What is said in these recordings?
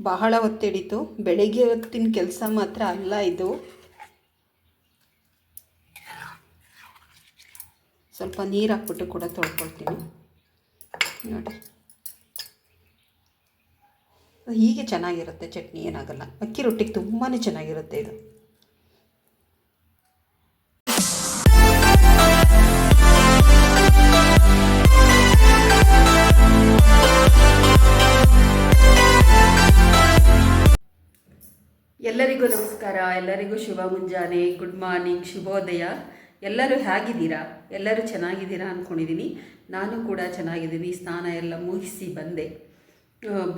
ಬಹಳ ಹೊತ್ತಿಡಿತು. ಬೆಳಿಗ್ಗೆ ಹೊತ್ತಿನ ಕೆಲಸ ಮಾತ್ರ ಅಲ್ಲ ಇದು. ಸ್ವಲ್ಪ ನೀರು ಹಾಕ್ಬಿಟ್ಟು ಕೂಡ ತೊಳ್ಕೊಳ್ತೀನಿ. ನೋಡಿ. ಹೀಗೆ ಚೆನ್ನಾಗಿರುತ್ತೆ ಚಟ್ನಿ ಏನಾಗಲ್ಲ. ಅಕ್ಕಿ ರೊಟ್ಟಿಗೆ ತುಂಬಾ ಚೆನ್ನಾಗಿರುತ್ತೆ ಇದು. ನಮಸ್ಕಾರ. ಎಲ್ಲರಿಗೂ ಶುಭ ಮುಂಜಾನೆ. ಗುಡ್ ಮಾರ್ನಿಂಗ್ ಶುಭೋದಯ. ಎಲ್ಲರೂ ಹೇಗಿದ್ದೀರಾ? ಎಲ್ಲರೂ ಚೆನ್ನಾಗಿದ್ದೀರಾ ಅಂದ್ಕೊಂಡಿದ್ದೀನಿ ನಾನು ಕೂಡ ಚೆನ್ನಾಗಿದ್ದೀನಿ. ಸ್ನಾನ ಎಲ್ಲ ಮುಗಿಸಿ ಬಂದೆ.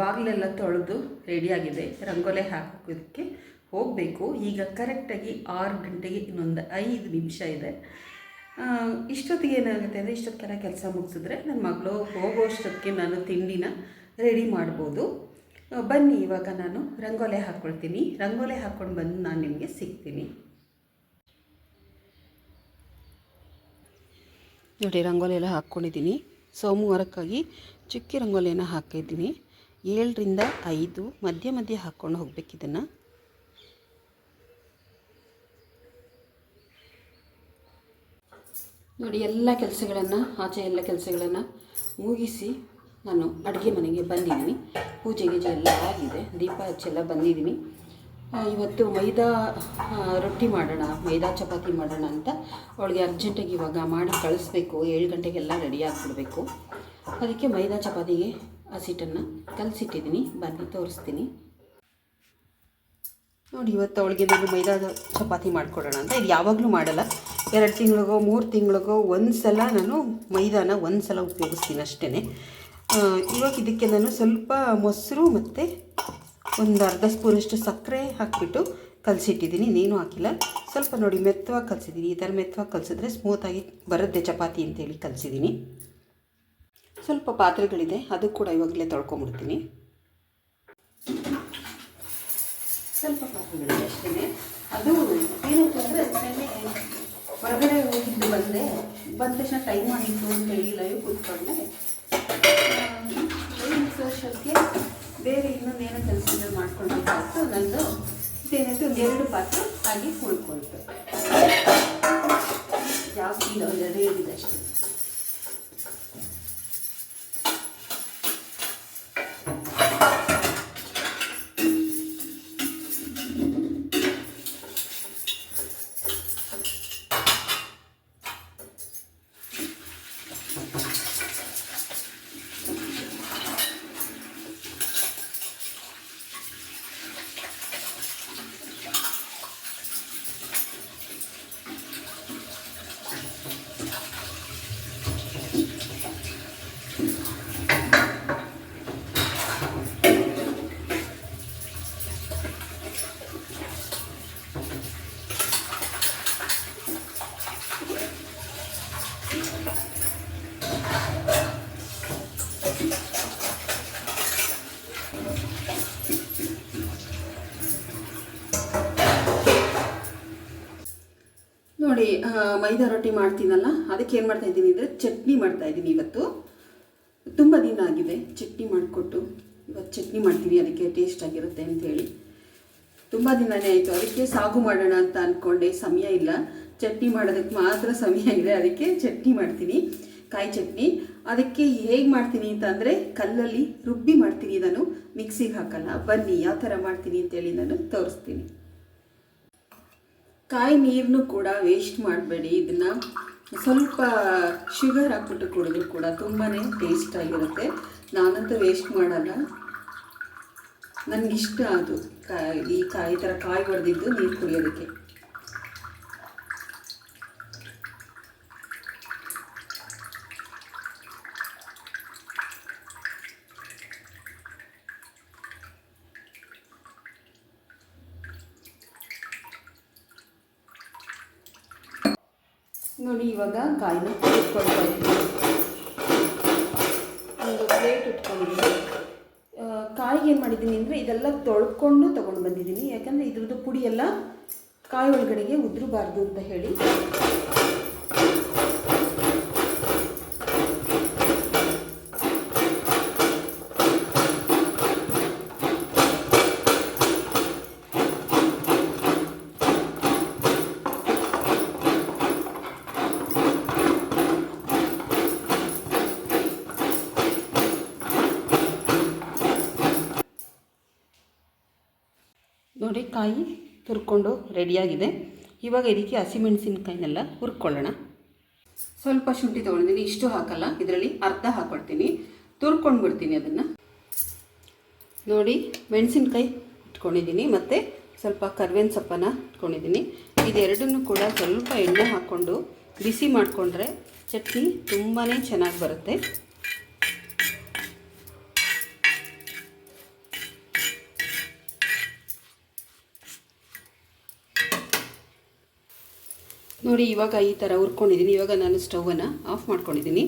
ಬಾಗಿಲೆಲ್ಲ ತೊಳೆದು ರೆಡಿಯಾಗಿದೆ ರಂಗೋಲೆ ಹಾಕೋದಕ್ಕೆ ಹೋಗಬೇಕು. ಈಗ ಕರೆಕ್ಟಾಗಿ ಆರು ಗಂಟೆಗೆ ಇನ್ನೊಂದು ಐದು ನಿಮಿಷ ಇದೆ. ಇಷ್ಟೊತ್ತಿಗೆ ಏನಾಗುತ್ತೆ ಅಂದರೆ ಇಷ್ಟೊತ್ತಿಗೆಲ್ಲ ಕೆಲಸ ಮುಗಿಸಿದ್ರೆ ನನ್ನ ಮಗಳು ಹೋಗೋಷ್ಟೊತ್ತಿಗೆ ನಾನು ತಿಂಡಿನ ರೆಡಿ ಮಾಡ್ಬೋದು. ಬನ್ನಿ, ಇವಾಗ ನಾನು ರಂಗೋಲೆ ಹಾಕ್ಕೊಳ್ತೀನಿ ರಂಗೋಲೆ ಹಾಕ್ಕೊಂಡು ಬಂದು ನಾನು ನಿಮಗೆ ಸಿಗ್ತೀನಿ. ನೋಡಿ, ರಂಗೋಲಿ ಎಲ್ಲ ಹಾಕ್ಕೊಂಡಿದ್ದೀನಿ. ಸೋಮವಾರಕ್ಕಾಗಿ ಚುಕ್ಕಿ ರಂಗೋಲಿಯನ್ನು ಹಾಕಿದ್ದೀನಿ ಏಳರಿಂದ ಐದು, ಮಧ್ಯ ಮಧ್ಯ ಹಾಕ್ಕೊಂಡು ಹೋಗ್ಬೇಕು ಇದನ್ನು. ನೋಡಿ, ಎಲ್ಲ ಕೆಲಸಗಳನ್ನು, ಆಚೆ ಎಲ್ಲ ಕೆಲಸಗಳನ್ನು ಮುಗಿಸಿ ನಾನು ಅಡುಗೆ ಮನೆಗೆ ಬಂದಿದ್ದೀನಿ. ಪೂಜೆ ಗೀಜೆ ಎಲ್ಲ ಆಗಿದೆ. ದೀಪ ಹಚ್ಚೆಲ್ಲ ಬಂದಿದ್ದೀನಿ. ಇವತ್ತು ಮೈದಾ ರೊಟ್ಟಿ ಮಾಡೋಣ, ಮೈದಾ ಚಪಾತಿ ಮಾಡೋಣ ಅಂತ ಅವಳಿಗೆ ಅರ್ಜೆಂಟಾಗಿ ಇವಾಗ ಮಾಡಿ ಕಳಿಸ್ಬೇಕು. ಏಳು ಗಂಟೆಗೆಲ್ಲ ರೆಡಿ ಆಗಿಬಿಡ್ಬೇಕು. ಅದಕ್ಕೆ ಮೈದಾ ಚಪಾತಿಗೆ ಹಸಿಟ್ಟನ್ನು ಕಲಸಿಟ್ಟಿದ್ದೀನಿ. ಬನ್ನಿ, ತೋರಿಸ್ತೀನಿ. ನೋಡಿ, ಇವತ್ತು ಅವಳಿಗೆ ನಾನು ಮೈದಾ ಚಪಾತಿ ಮಾಡಿಕೊಡೋಣ ಅಂತ. ಇದು ಯಾವಾಗಲೂ ಮಾಡಲ್ಲ. ಎರಡು ತಿಂಗಳಿಗೋ, ಮೂರು ತಿಂಗಳಿಗೋ ಒಂದು ಸಲ ನಾನು ಮೈದಾನ ಒಂದು ಸಲ ಉಪಯೋಗಿಸ್ತೀನಿ ಅಷ್ಟೇ ಇವಾಗ ಇದಕ್ಕೆ ನಾನು ಸ್ವಲ್ಪ ಮೊಸರು ಮತ್ತು ಒಂದು ಅರ್ಧ ಸ್ಪೂನಷ್ಟು ಸಕ್ಕರೆ ಹಾಕಿಬಿಟ್ಟು ಕಲಸಿಟ್ಟಿದ್ದೀನಿ. ಇನ್ನೇನು ಹಾಕಿಲ್ಲ. ಸ್ವಲ್ಪ ನೋಡಿ, ಮೆತ್ತವಾಗಿ ಕಲಸಿದ್ದೀನಿ. ಈ ಥರ ಮೆತ್ತವಾಗಿ ಕಲಸಿದ್ರೆ ಸ್ಮೂತಾಗಿ ಬರುತ್ತೆ ಚಪಾತಿ ಅಂತೇಳಿ ಕಲಸಿದ್ದೀನಿ. ಸ್ವಲ್ಪ ಪಾತ್ರೆಗಳಿದೆ. ಅದು ಕೂಡ ಇವಾಗಲೇ ತೊಳ್ಕೊಂಬಿಡ್ತೀನಿ. ಸ್ವಲ್ಪ ಪಾತ್ರೆಗಳಿದೆ ಅಷ್ಟೇ ಅದು ನೆನ್ನೆ ಹೊರಗಡೆ ಹೋಗಿದ್ದು ಬಂದೆ. ಬಂದ ತಕ್ಷಣ ಟೈಮ್ ಆಗಿತ್ತು ಅಂತ ಹೇಳಿ ನಂದು ಇದೇನಾಯ್ತು ಒಂದು ಎರಡು ಪಾತ್ರೆ ಹಾಗೆ ಉಳ್ಕೊಳ್ತು ನೋಡಿ ಮೈದಾ ರೊಟ್ಟಿ ಮಾಡ್ತೀನಲ್ಲ, ಅದಕ್ಕೆ ಏನು ಮಾಡ್ತಾ ಇದ್ದೀನಿ ಅಂದರೆ ಚಟ್ನಿ ಮಾಡ್ತಾ ಇದ್ದೀನಿ ಇವತ್ತು. ತುಂಬ ದಿನ ಆಗಿದೆ ಚಟ್ನಿ ಮಾಡಿಕೊಟ್ಟು. ಇವತ್ತು ಚಟ್ನಿ ಮಾಡ್ತೀನಿ, ಅದಕ್ಕೆ ಟೇಸ್ಟ್ ಆಗಿರುತ್ತೆ ಅಂಥೇಳಿ ತುಂಬ ದಿನನೇ ಆಯಿತು, ಅದಕ್ಕೆ ಸಾಗು ಮಾಡೋಣ ಅಂತ ಅಂದ್ಕೊಂಡೆ ಸಮಯ ಇಲ್ಲ. ಚಟ್ನಿ ಮಾಡೋದಕ್ಕೆ ಮಾತ್ರ ಸಮಯ ಇದೆ, ಅದಕ್ಕೆ ಚಟ್ನಿ ಮಾಡ್ತೀನಿ. ಕಾಯಿ ಚಟ್ನಿ ಅದಕ್ಕೆ ಹೇಗೆ ಮಾಡ್ತೀನಿ ಅಂತ ಅಂದರೆ ಕಲ್ಲಲ್ಲಿ ರುಬ್ಬಿ ಮಾಡ್ತೀನಿ ನಾನು ಮಿಕ್ಸಿಗೆ ಹಾಕಲ್ಲ, ಬನ್ನಿ ಯಾವ ಥರ ಮಾಡ್ತೀನಿ ಅಂತೇಳಿ ನಾನು ತೋರಿಸ್ತೀನಿ. ಕಾಯಿ ನೀರನ್ನು ಕೂಡ ವೇಸ್ಟ್ ಮಾಡಬೇಡಿ. ಇದನ್ನು ಸ್ವಲ್ಪ ಶುಗರ್ ಹಾಕ್ಬಿಟ್ಟು ಕುಡಿದ್ರು ಕೂಡ ತುಂಬಾ ಟೇಸ್ಟ್ ಆಗಿರುತ್ತೆ. ನಾನಂತೂ ವೇಸ್ಟ್ ಮಾಡಲ್ಲ. ನನಗಿಷ್ಟ ಅದು. ಕಾಯಿ ಈ ಕಾಯಿ ಥರ ಕಾಯಿ ಹೊಡೆದಿದ್ದು ನೀರು ಕುಡಿಯೋದಕ್ಕೆ. ನೋಡಿ, ಇವಾಗ ಕಾಯಿನ ಇಟ್ಕೊಳ್ತಾ ಇದ್ದೀನಿ. ಒಂದು ಪ್ಲೇಟ್ ಇಟ್ಕೊಂಡಿದ್ದೀನಿ ಕಾಯಿಗೆ ಏನು ಮಾಡಿದ್ದೀನಿ ಅಂದರೆ, ಇದೆಲ್ಲ ತೊಳ್ಕೊಂಡು ತೊಗೊಂಡು ಬಂದಿದ್ದೀನಿ. ಯಾಕಂದರೆ ಇದ್ರದ್ದು ಪುಡಿ ಎಲ್ಲ ಕಾಯಿ ಒಳಗಡೆಗೆ ಉದುರಬಾರ್ದು ಅಂತ ಹೇಳಿ. ಕಾಯಿ ತುರ್ಕೊಂಡು ರೆಡಿಯಾಗಿದೆ. ಇವಾಗ ಇದಕ್ಕೆ ಹಸಿಮೆಣಸಿನ್ಕಾಯಿನೆಲ್ಲ ಹುರ್ಕೊಳ್ಳೋಣ. ಸ್ವಲ್ಪ ಶುಂಠಿ ತೊಗೊಂಡಿದ್ದೀನಿ, ಇಷ್ಟು ಹಾಕಲ್ಲ, ಇದರಲ್ಲಿ ಅರ್ಧ ಹಾಕ್ಕೊಳ್ತೀನಿ ತುರ್ಕೊಂಡು ಬಿಡ್ತೀನಿ ಅದನ್ನು. ನೋಡಿ, ಮೆಣಸಿನ್ಕಾಯಿ ಇಟ್ಕೊಂಡಿದ್ದೀನಿ, ಮತ್ತು ಸ್ವಲ್ಪ ಕರ್ಬೇವಿನ ಸೊಪ್ಪನ್ನು ಇಟ್ಕೊಂಡಿದ್ದೀನಿ. ಇದೆರಡನ್ನೂ ಕೂಡ ಸ್ವಲ್ಪ ಎಣ್ಣೆ ಹಾಕ್ಕೊಂಡು ಬಿಸಿ ಮಾಡಿಕೊಂಡ್ರೆ ಚಟ್ನಿ ತುಂಬಾ ಚೆನ್ನಾಗಿ ಬರುತ್ತೆ. ನೋಡಿ, ಇವಾಗ ಈ ಥರ ಹುರ್ಕೊಂಡಿದ್ದೀನಿ. ಇವಾಗ ನಾನು ಸ್ಟವನ್ನು ಆಫ್ ಮಾಡ್ಕೊಂಡಿದ್ದೀನಿ.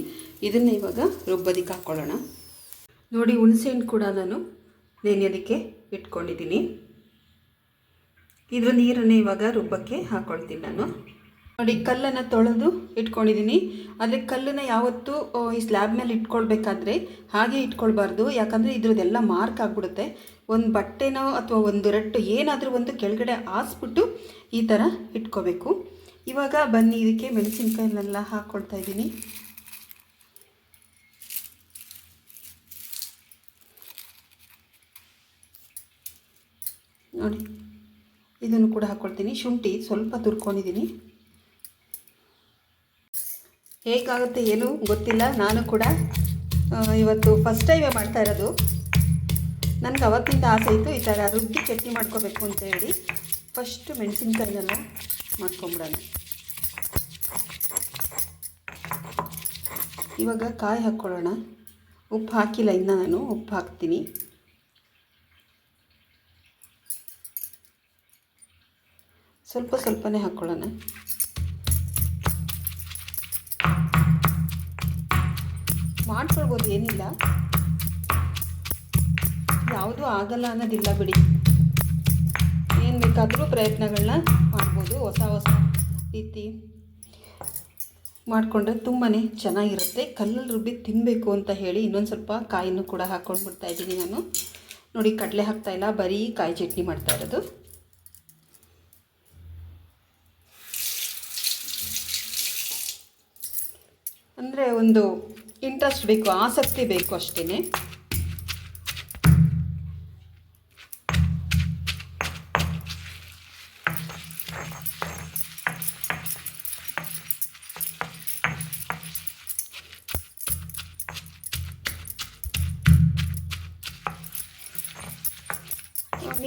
ಇದನ್ನು ಇವಾಗ ರುಬ್ಬದಿಕ್ಕೆ ಹಾಕ್ಕೊಳ್ಳೋಣ ನೋಡಿ, ಹುಣಸೆಹಣ್ಣು ಕೂಡ ನಾನು ನೆನೆಯೋದಕ್ಕೆ ಇಟ್ಕೊಂಡಿದ್ದೀನಿ. ಇದರ ನೀರನ್ನು ಇವಾಗ ರುಬ್ಬಕ್ಕೆ ಹಾಕ್ಕೊಳ್ತೀನಿ ನಾನು. ನೋಡಿ, ಕಲ್ಲನ್ನು ತೊಳೆದು ಇಟ್ಕೊಂಡಿದ್ದೀನಿ. ಆದರೆ ಕಲ್ಲನ್ನು ಯಾವತ್ತೂ ಈ ಸ್ಲ್ಯಾಬ್ ಮೇಲೆ ಇಟ್ಕೊಳ್ಬೇಕಾದ್ರೆ ಹಾಗೆ ಇಟ್ಕೊಳ್ಬಾರ್ದು. ಯಾಕಂದರೆ ಇದ್ರದ್ದೆಲ್ಲ ಮಾರ್ಕ್ ಆಗಿಬಿಡುತ್ತೆ. ಒಂದು ಬಟ್ಟೆನೋ ಅಥವಾ ಒಂದು ರಟ್ಟು ಏನಾದರೂ ಒಂದು ಕೆಳಗಡೆ ಹಾಸ್ಬಿಟ್ಟು ಈ ಥರ ಇಟ್ಕೋಬೇಕು. ಇವಾಗ ಬನ್ನಿ, ಇದಕ್ಕೆ ಮೆಣಸಿನ್ಕಾಯಿನೆಲ್ಲ ಹಾಕ್ಕೊಳ್ತಾ ಇದ್ದೀನಿ. ನೋಡಿ, ಇದನ್ನು ಕೂಡ ಹಾಕ್ಕೊಳ್ತೀನಿ ಶುಂಠಿ ಸ್ವಲ್ಪ ತುರ್ಕೊಂಡಿದ್ದೀನಿ. ಹೇಗಾಗುತ್ತೆ ಏನು ಗೊತ್ತಿಲ್ಲ. ನಾನು ಕೂಡ ಇವತ್ತು ಫಸ್ಟ್ ಟೈಮೇ ಮಾಡ್ತಾ ಇರೋದು. ನನಗೆ ಅವತ್ತಿಂದ ಆಸೆ ಇತ್ತು ಈ ಥರ ರುಬ್ಬಿ ಚಟ್ನಿ ಮಾಡ್ಕೋಬೇಕು ಅಂತ ಹೇಳಿ. ಫಸ್ಟು ಮೆಣಸಿನ್ಕಾಯಿನೆಲ್ಲ ಮಾಡ್ಕೊಂಬಿಡೋಣ. ಇವಾಗ ಕಾಯಿ ಹಾಕ್ಕೊಳ್ಳೋಣ. ಉಪ್ಪು ಹಾಕಿಲ್ಲ, ಇನ್ನು ನಾನು ಉಪ್ಪು ಹಾಕ್ತೀನಿ. ಸ್ವಲ್ಪ ಸ್ವಲ್ಪನೇ ಹಾಕ್ಕೊಳ್ಳೋಣ. ಮಾಡ್ಕೊಳ್ಬೋದು, ಏನಿಲ್ಲ. ಯಾವುದೂ ಆಗಲ್ಲ ಅನ್ನೋದಿಲ್ಲ ಬಿಡಿ. ಏನು ಬೇಕಾದರೂ ಪ್ರಯತ್ನಗಳನ್ನ ಮಾಡ್ಬೋದು, ಹೊಸ ಹೊಸ ರೀತಿ. ಮಾಡಿಕೊಂಡ್ರೆ ತುಂಬಾ ಚೆನ್ನಾಗಿರುತ್ತೆ. ಕಲ್ಲಲ್ಲಿ ರುಬ್ಬಿ ತಿನ್ನಬೇಕು ಅಂತ ಹೇಳಿ ಇನ್ನೊಂದು ಸ್ವಲ್ಪ ಕಾಯಿನೂ ಕೂಡ ಹಾಕ್ಕೊಂಡು ಬಿಡ್ತಾ ಇದ್ದೀನಿ ನಾನು. ನೋಡಿ, ಕಡಲೆ ಹಾಕ್ತಾಯಿಲ್ಲ ಬರೀ ಕಾಯಿ ಚಟ್ನಿ ಮಾಡ್ತಾ ಇರೋದು. ಅಂದರೆ ಒಂದು ಇಂಟ್ರೆಸ್ಟ್ ಬೇಕು, ಆಸಕ್ತಿ ಬೇಕು ಅಷ್ಟೇ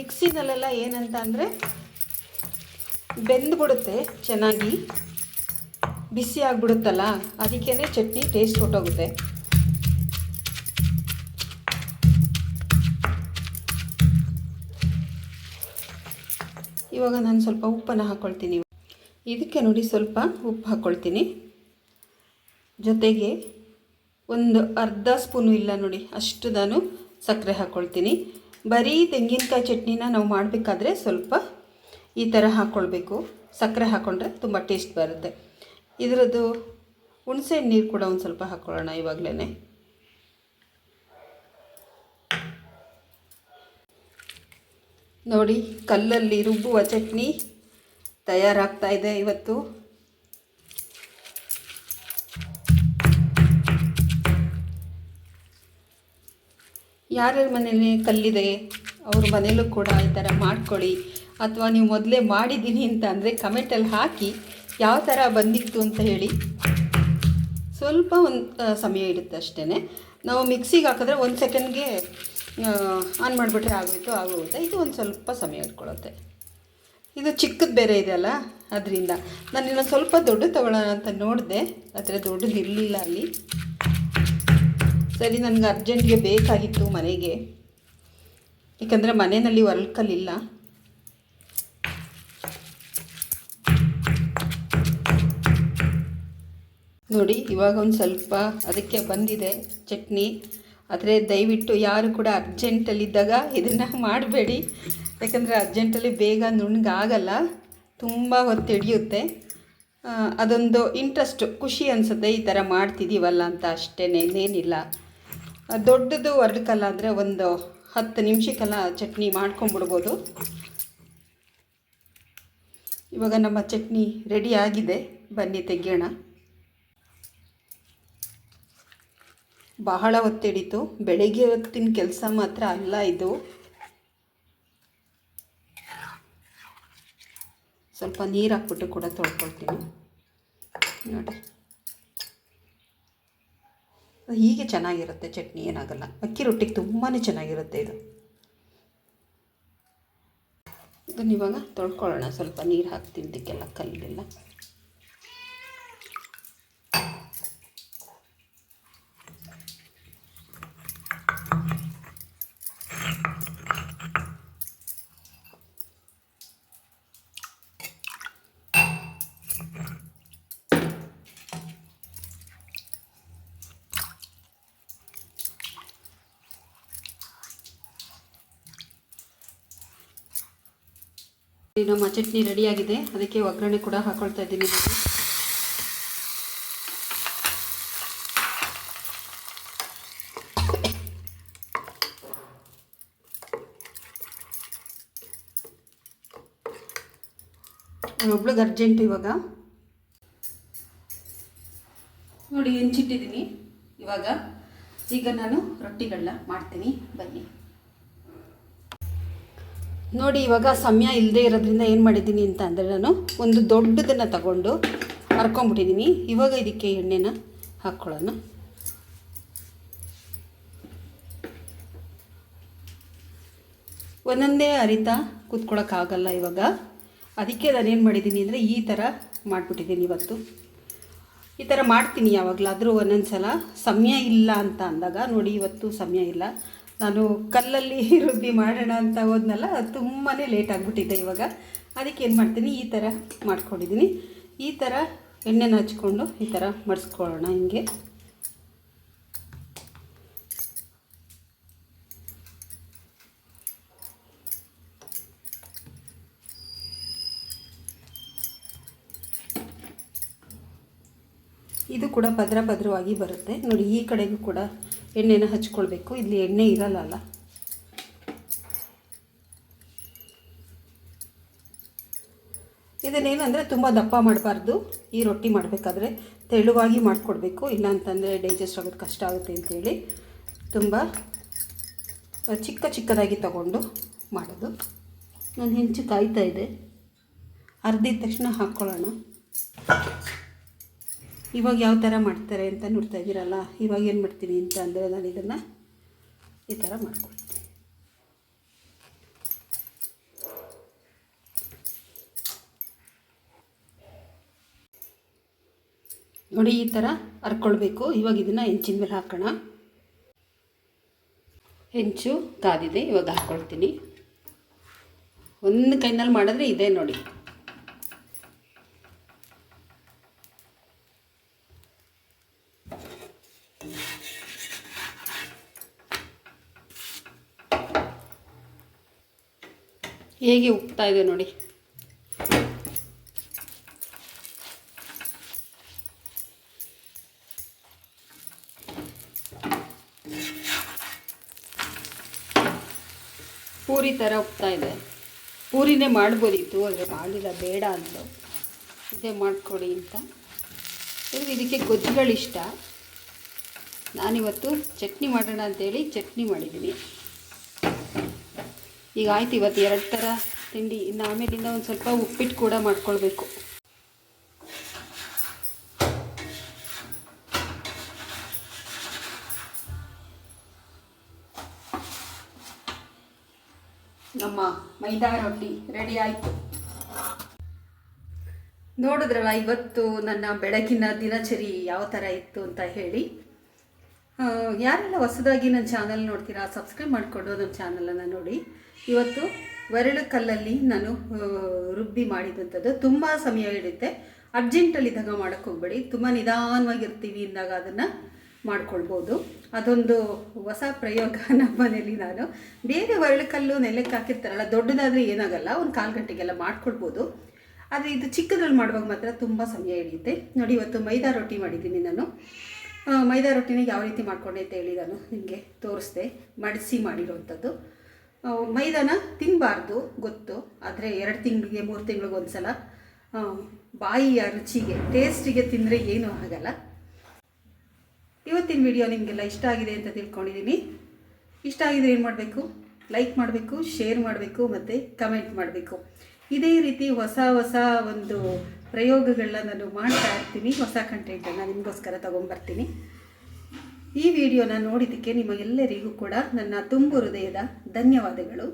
ಮಿಕ್ಸಿನಲ್ಲೆಲ್ಲ ಏನಂತ ಅಂದರೆ ಬೆಂದ್ಬಿಡುತ್ತೆ ಚೆನ್ನಾಗಿ. ಬಿಸಿ ಆಗಿಬಿಡುತ್ತಲ್ಲ ಅದಕ್ಕೇ ಚಟ್ನಿ ಟೇಸ್ಟ್ ಹೊಟ್ಟೋಗುತ್ತೆ ಇವಾಗ ನಾನು ಸ್ವಲ್ಪ ಉಪ್ಪನ್ನು ಹಾಕ್ಕೊಳ್ತೀನಿ ಇದಕ್ಕೆ ನೋಡಿ ಸ್ವಲ್ಪ ಉಪ್ಪು ಹಾಕ್ಕೊಳ್ತೀನಿ ಜೊತೆಗೆ ಒಂದು ಅರ್ಧ ಸ್ಪೂನು ಇಲ್ಲ ನೋಡಿ, ಅಷ್ಟು ನಾನು ಸಕ್ಕರೆ ಹಾಕ್ಕೊಳ್ತೀನಿ ಬರೀ ತೆಂಗಿನಕಾಯಿ ಚಟ್ನಿನ ನಾವು ಮಾಡಬೇಕಾದ್ರೆ ಸ್ವಲ್ಪ ಈ ಥರ ಹಾಕ್ಕೊಳ್ಬೇಕು. ಸಕ್ಕರೆ ಹಾಕ್ಕೊಂಡ್ರೆ ತುಂಬ ಟೇಸ್ಟ್ ಬರುತ್ತೆ. ಇದರದ್ದು ಹುಣಸೆ ನೀರು ಕೂಡ ಒಂದು ಸ್ವಲ್ಪ ಹಾಕ್ಕೊಳ್ಳೋಣ ಇವಾಗಲೇ ನೋಡಿ, ಕಲ್ಲಲ್ಲಿ ರುಬ್ಬುವ ಚಟ್ನಿ ತಯಾರಾಗ್ತಾ ಇದೆ ಇವತ್ತು. ಯಾರ್ಯಾರ ಮನೇಲಿ ಕಲ್ಲಿದೆ, ಅವ್ರ ಮನೇಲೂ ಕೂಡ ಈ ಥರ ಮಾಡ್ಕೊಳ್ಳಿ. ಅಥವಾ ನೀವು ಮೊದಲೇ ಮಾಡಿದ್ದೀನಿ ಅಂತ ಅಂದರೆ ಕಮೆಂಟಲ್ಲಿ ಹಾಕಿ ಯಾವ ಥರ ಬಂದಿತ್ತು ಅಂತ ಹೇಳಿ. ಸ್ವಲ್ಪ ಒಂದು ಸಮಯ ಇಡುತ್ತೆ ಅಷ್ಟೇ ನಾವು ಮಿಕ್ಸಿಗೆ ಹಾಕಿದ್ರೆ ಒಂದು ಸೆಕೆಂಡ್ಗೆ ಆನ್ ಮಾಡಿಬಿಟ್ರೆ ಆಗೋಯ್ತು, ಆಗೋಗುತ್ತೆ. ಇದು ಒಂದು ಸ್ವಲ್ಪ ಸಮಯ ಇಟ್ಕೊಳ್ಳುತ್ತೆ. ಇದು ಚಿಕ್ಕದು ಬೇರೆ ಇದೆ ಅಲ್ಲ, ಅದರಿಂದ. ನಾನು ಇನ್ನೊಂದು ಸ್ವಲ್ಪ ದೊಡ್ಡ ತೊಗೊಳ್ಳೋಣ ಅಂತ ನೋಡಿದೆ. ಆದರೆ ದೊಡ್ಡದು ಇರಲಿಲ್ಲ ಅಲ್ಲಿ. ಸರಿ, ನನಗೆ ಅರ್ಜೆಂಟ್ಗೆ ಬೇಕಾಗಿತ್ತು ಮನೆಗೆ. ಏಕೆಂದರೆ ಮನೆಯಲ್ಲಿ ವರ್ಕಲ್ಲಿಲ್ಲ. ನೋಡಿ, ಇವಾಗ ಒಂದು ಸ್ವಲ್ಪ ಅದಕ್ಕೆ ಬಂದಿದೆ ಚಟ್ನಿ. ಆದರೆ ದಯವಿಟ್ಟು ಯಾರು ಕೂಡ ಅರ್ಜೆಂಟಲ್ಲಿದ್ದಾಗ ಇದನ್ನು ಮಾಡಬೇಡಿ. ಯಾಕಂದರೆ ಅರ್ಜೆಂಟಲ್ಲಿ ಬೇಗ ನುಣ್ಣಗಾಗಲ್ಲ, ತುಂಬ ಹೊತ್ತು ಹಿಡಿಯುತ್ತೆ. ಅದೊಂದು ಇಂಟ್ರೆಸ್ಟು ಖುಷಿ ಅನಿಸುತ್ತೆ ಈ ಥರ ಮಾಡ್ತಿದ್ದೀವಲ್ಲ ಅಂತ ಅಷ್ಟೇ ಇನ್ನೇನಿಲ್ಲ. ದೊಡ್ಡದು ವರ್ಗಲ್ಲ ಅಂದರೆ ಒಂದು ಹತ್ತು ನಿಮಿಷಕ್ಕೆಲ್ಲ ಚಟ್ನಿ ಮಾಡ್ಕೊಂಬಿಡ್ಬೋದು. ಇವಾಗ ನಮ್ಮ ಚಟ್ನಿ ರೆಡಿ ಆಗಿದೆ. ಬನ್ನಿ ತೆಗೆಯೋಣ. ಬಹಳ ಹೊತ್ತಿಡಿತು. ಬೆಳಗ್ಗೆ ಹೊತ್ತಿನ ಕೆಲಸ ಮಾತ್ರ ಅಲ್ಲ ಇದು. ಸ್ವಲ್ಪ ನೀರು ಹಾಕ್ಬಿಟ್ಟು ಕೂಡ ತೊಳ್ಕೊಳ್ತೀನಿ. ನೋಡಿ. ಹೀಗೆ ಚೆನ್ನಾಗಿರುತ್ತೆ ಚಟ್ನಿ, ಏನಾಗಲ್ಲ. ಅಕ್ಕಿ ರೊಟ್ಟಿಗೆ ತುಂಬಾ ಚೆನ್ನಾಗಿರುತ್ತೆ ಇದು. ಇದನ್ನು ಇವಾಗ ತೊಳ್ಕೊಳ್ಳೋಣ. ಸ್ವಲ್ಪ ನೀರು ಹಾಕಿ ತಿಂದಕ್ಕೆಲ್ಲ ಕಲ್ಲಿಗೆಲ್ಲ ನಮ್ಮ ಚಟ್ನಿ ರೆಡಿಯಾಗಿದೆ. ಅದಕ್ಕೆ ಒಗ್ಗರಣೆ ಕೂಡ ಹಾಕೊಳ್ತಾ ಇದ್ದೀನಿ ನಾನು. ಒಬ್ಳಿಗೆ ಅರ್ಜೆಂಟ್ ಇವಾಗ. ನೋಡಿ ಹೆಂಚಿಟ್ಟಿದ್ದೀನಿ ಇವಾಗ ಈಗ ನಾನು ರೊಟ್ಟಿಗಳನ್ನ ಮಾಡ್ತೀನಿ. ಬನ್ನಿ. ನೋಡಿ, ಇವಾಗ ಸಮಯ ಇಲ್ಲದೆ ಇರೋದ್ರಿಂದ ಏನು ಮಾಡಿದ್ದೀನಿ ಅಂತ ಅಂದರೆ ನಾನು ಒಂದು ದೊಡ್ಡದನ್ನು ತಗೊಂಡು ಹರ್ಕೊಂಬಿಟ್ಟಿದ್ದೀನಿ ಇವಾಗ ಇದಕ್ಕೆ ಎಣ್ಣೆನ ಹಾಕ್ಕೊಳ್ಳೋಣ ಒಂದೊಂದೇ ಅರಿತಾ ಕೂತ್ಕೊಳ್ಳೋಕ್ಕಾಗಲ್ಲ ಇವಾಗ. ಅದಕ್ಕೆ ನಾನೇನು ಮಾಡಿದ್ದೀನಿ ಅಂದರೆ ಈ ಥರ ಮಾಡಿಬಿಟ್ಟಿದ್ದೀನಿ ಇವತ್ತು. ಈ ಥರ ಮಾಡ್ತೀನಿ ಯಾವಾಗಲಾದರೂ ಒಂದೊಂದು ಸಲ ಸಮಯ ಇಲ್ಲ ಅಂತ ಅಂದಾಗ, ನೋಡಿ, ಇವತ್ತು ಸಮಯ ಇಲ್ಲ. ನಾನು ಕಲ್ಲಲ್ಲಿ ರುಬ್ಬಿ ಮಾಡೋಣ ಅಂತ ಹೋದ್ನಲ್ಲ ತುಂಬಾ ಲೇಟ್ ಆಗಿಬಿಟ್ಟಿದೆ ಇವಾಗ. ಅದಕ್ಕೆ ಏನು ಮಾಡ್ತೀನಿ, ಈ ಥರ ಮಾಡ್ಕೊಂಡಿದ್ದೀನಿ ಈ ಥರ ಎಣ್ಣೆನ ಹಚ್ಕೊಂಡು ಈ ಥರ ಮಡಿಸ್ಕೊಳ್ಳೋಣ ಹಿಂಗೆ. ಇದು ಕೂಡ ಭದ್ರ ಭದ್ರವಾಗಿ ಬರುತ್ತೆ. ನೋಡಿ, ಈ ಕಡೆಗೂ ಕೂಡ ಎಣ್ಣೆನ ಹಚ್ಕೊಳ್ಬೇಕು. ಇಲ್ಲಿ ಎಣ್ಣೆ ಇರಲ್ಲ ಇದನ್ನೇನಂದರೆ ತುಂಬ ದಪ್ಪ ಮಾಡಬಾರ್ದು. ಈ ರೊಟ್ಟಿ ಮಾಡಬೇಕಾದ್ರೆ ತೆಳುವಾಗಿ ಮಾಡಿಕೊಡ್ಬೇಕು. ಇಲ್ಲಾಂತಂದರೆ ಡೈಜೆಸ್ಟ್ ಆಗೋದು ಕಷ್ಟ ಆಗುತ್ತೆ ಅಂತೇಳಿ ತುಂಬ ಚಿಕ್ಕ ಚಿಕ್ಕದಾಗಿ ತಗೊಂಡು ಮಾಡೋದು. ನಾನು ಹೆಂಚು ಕಾಯ್ತಾ ಇದೆ ಅರ್ಧಿದ ತಕ್ಷಣ ಹಾಕ್ಕೊಳ್ಳೋಣ. ಇವಾಗ ಯಾವ ಥರ ಮಾಡ್ತಾರೆ ಅಂತ ನೋಡ್ತಾ ಇದ್ದೀರಲ್ಲ, ಇವಾಗ ಏನು ಮಾಡ್ತೀನಿ ಅಂತ ಅಂದರೆ ನಾನು ಇದನ್ನು ಈ ಥರ ಮಾಡ್ಕೊಳ್ತೀನಿ. ನೋಡಿ ಈ ಥರ ಹರ್ಕೊಳ್ಬೇಕು ಇವಾಗ ಇದನ್ನು ಹೆಂಚಿನ ಮೇಲೆ ಹಾಕೋಣ. ಹೆಂಚು ಕಾದಿದೆ ಇವಾಗ ಹಾಕ್ಕೊಳ್ತೀನಿ ಒಂದು ಕೈನಲ್ಲಿ ಮಾಡಿದ್ರೆ ಇದೆ ನೋಡಿ. ಹೇಗೆ ಉಕ್ತಾ ಇದೆ ನೋಡಿ. ಪೂರಿ ಥರ ಉಕ್ತಾ ಇದೆ. ಪೂರಿನೇ ಮಾಡ್ಬೋದಿತ್ತು, ಆದರೆ ಮಾಡಿಲ್ಲ, ಬೇಡ ಅಂದರು ಇದೇ ಮಾಡಿಕೊಡಿ ಅಂತ. ಇದಕ್ಕೆ ಗೊಜ್ಜುಗಳಿಷ್ಟ. ನಾನಿವತ್ತು ಚಟ್ನಿ ಮಾಡೋಣ ಅಂತೇಳಿ ಚಟ್ನಿ ಮಾಡಿದ್ದೀನಿ. ಈಗ ಆಯ್ತು ಇವತ್ತು ಎರಡು ಥರ ತಿಂಡಿ. ಇನ್ನು ಆಮೇಲಿಂದ ಒಂದು ಸ್ವಲ್ಪ ಉಪ್ಪಿಟ್ಟು ಕೂಡ ಮಾಡ್ಕೊಳ್ಬೇಕು. ನಮ್ಮ ಮೈದಾ ರೊಟ್ಟಿ ರೆಡಿ ಆಯಿತು. ನೋಡಿದ್ರಲ್ಲ, ಇವತ್ತು ನನ್ನ ಬೆಳಗಿನ ದಿನಚರಿ ಯಾವ ಥರ ಇತ್ತು ಅಂತ ಹೇಳಿ. ಯಾರೆಲ್ಲ ಹೊಸದಾಗಿ ನನ್ನ ಚಾನಲ್ ನೋಡ್ತೀರಾ ಸಬ್ಸ್ಕ್ರೈಬ್ ಮಾಡಿಕೊಂಡು ನನ್ನ ಚಾನಲನ್ನು ನೋಡಿ. ಇವತ್ತು ಒರಳು ಕಲ್ಲಲ್ಲಿ ನಾನು ರುಬ್ಬಿ ಮಾಡಿದಂಥದ್ದು. ತುಂಬ ಸಮಯ ಹಿಡಿಯುತ್ತೆ. ಅರ್ಜೆಂಟಲ್ಲಿದ್ದಾಗ ಮಾಡೋಕ್ಕೆ ಹೋಗ್ಬೇಡಿ. ತುಂಬ ನಿಧಾನವಾಗಿರ್ತೀವಿ ಅಂದಾಗ ಅದನ್ನು ಮಾಡ್ಕೊಳ್ಬೋದು. ಅದೊಂದು ಹೊಸ ಪ್ರಯೋಗ ನಮ್ಮ ಮನೆಯಲ್ಲಿ ನಾನು. ಬೇರೆ ಒರಳು ಕಲ್ಲು ನೆಲಕ್ಕೆ ಹಾಕಿರ್ತಾರಲ್ಲ, ದೊಡ್ಡದಾದರೆ ಏನಾಗಲ್ಲ. ಒಂದು ಕಾಲು ಗಂಟೆಗೆಲ್ಲ ಮಾಡ್ಕೊಳ್ಬೋದು. ಆದರೆ ಇದು ಚಿಕ್ಕದ್ರಲ್ಲಿ ಮಾಡುವಾಗ ಮಾತ್ರ ತುಂಬ ಸಮಯ ಹಿಡಿಯುತ್ತೆ. ನೋಡಿ, ಇವತ್ತು ಮೈದಾ ರೊಟ್ಟಿ ಮಾಡಿದ್ದೀನಿ ನಾನು. ಮೈದಾ ರೊಟ್ಟಿನ ಯಾವ ರೀತಿ ಮಾಡ್ಕೊಂಡೆ ಅಂತ ಹೇಳಿ ನಾನು ನಿಮಗೆ ತೋರಿಸ್ದೆ. ಮಡಿಸಿ ಮಾಡಿರೋವಂಥದ್ದು ಮೈದಾನ ತಿನ್ನಬಾರ್ದು ಗೊತ್ತು. ಆದರೆ ಎರಡು ತಿಂಗಳಿಗೆ, ಮೂರು ತಿಂಗಳಿಗೆ ಒಂದು ಸಲ ಬಾಯಿಯ ರುಚಿಗೆ ಟೇಸ್ಟಿಗೆ ತಿಂದರೆ ಏನೂ ಆಗಲ್ಲ. ಇವತ್ತಿನ ವಿಡಿಯೋ ನಿಮಗೆಲ್ಲ ಇಷ್ಟ ಆಗಿದೆ ಅಂತ ತಿಳ್ಕೊಂಡಿದ್ದೀನಿ ಇಷ್ಟ ಆಗಿದ್ರೆ ಏನು ಮಾಡಬೇಕು? ಲೈಕ್ ಮಾಡಬೇಕು ಶೇರ್ ಮಾಡಬೇಕು, ಮತ್ತು ಕಮೆಂಟ್ ಮಾಡಬೇಕು. ಇದೇ ರೀತಿ ಹೊಸ ಹೊಸ ಒಂದು ಪ್ರಯೋಗಗಳನ್ನ ನಾನು ಮಾಡ್ತಾ ಇರ್ತೀನಿ, ಹೊಸ ಕಂಟೆಂಟನ್ನು ನಿಮಗೋಸ್ಕರ ತೊಗೊಂಬರ್ತೀನಿ. ಈ ವಿಡಿಯೋನ ನೋಡಿದ್ದಕ್ಕೆ ನಿಮಗೆಲ್ಲರಿಗೂ ಕೂಡ ನನ್ನ ತುಂಬು ಹೃದಯದ ಧನ್ಯವಾದಗಳು.